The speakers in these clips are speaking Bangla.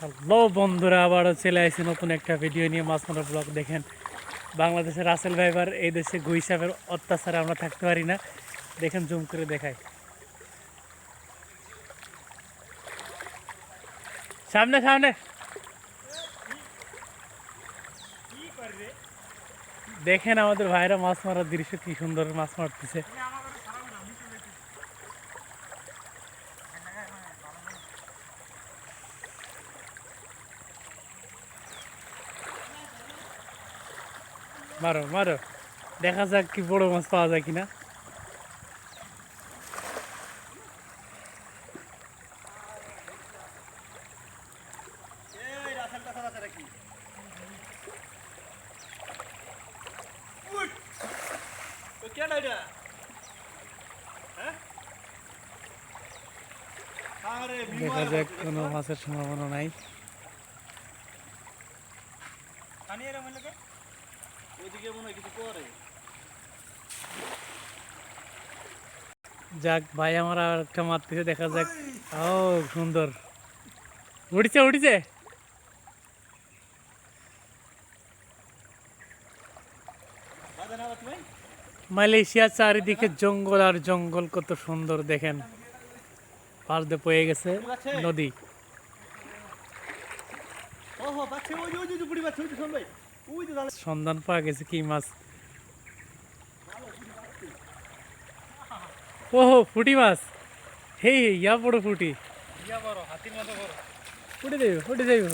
হ্যালো বন্ধুরা, আবারও চলে আসছি নতুন একটা ভিডিও নিয়ে। মাছ মারা ব্লগ দেখেন, বাংলাদেশের রাসেল ভাইবার এই দেশে গুই সাপের অত্যাচারে আমরা থাকতে পারি না। দেখেন, জুম করে দেখাই। সামনে সামনে। দেখেন আমাদের ভাইরা মাছ মারার দৃশ্য কি সুন্দর মাছ মারতেছে। মারো মারো। দেখা যাক কি বড় মাছ পাওয়া যায় কিনা। দেখা যাক কোনো মাছের সম্ভাবনা নাই। যাক ভাই আমার আর একটা মারতেছে দেখা যাক। ও সুন্দর। উঠছে উঠছে। মালয়েশিয়ার চারিদিকে জঙ্গল আর জঙ্গল কত সুন্দর দেখেন। পাশ দিয়ে পয়ে গেছে নদী। সন্ধান পাওয়া গেছে কি মাছ? ওহো ফুটি মাছ। হে হে ইয়া বড় ফুটি। ফুটে দেবে ফুটে যাইব।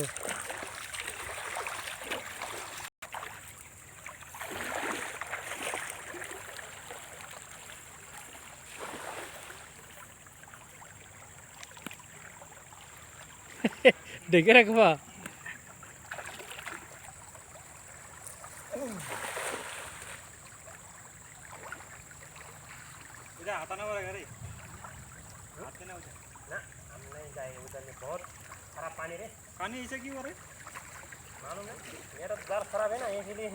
ডেকে রাখবা। उद्या हाताने बरं घरी हात नाही उद्या ना हम नहीं जाए उधर में बहुत खराब पानी रे। पानी ऐसे क्यों रे मालूम है मेरा दर खराब है ना इसीलिए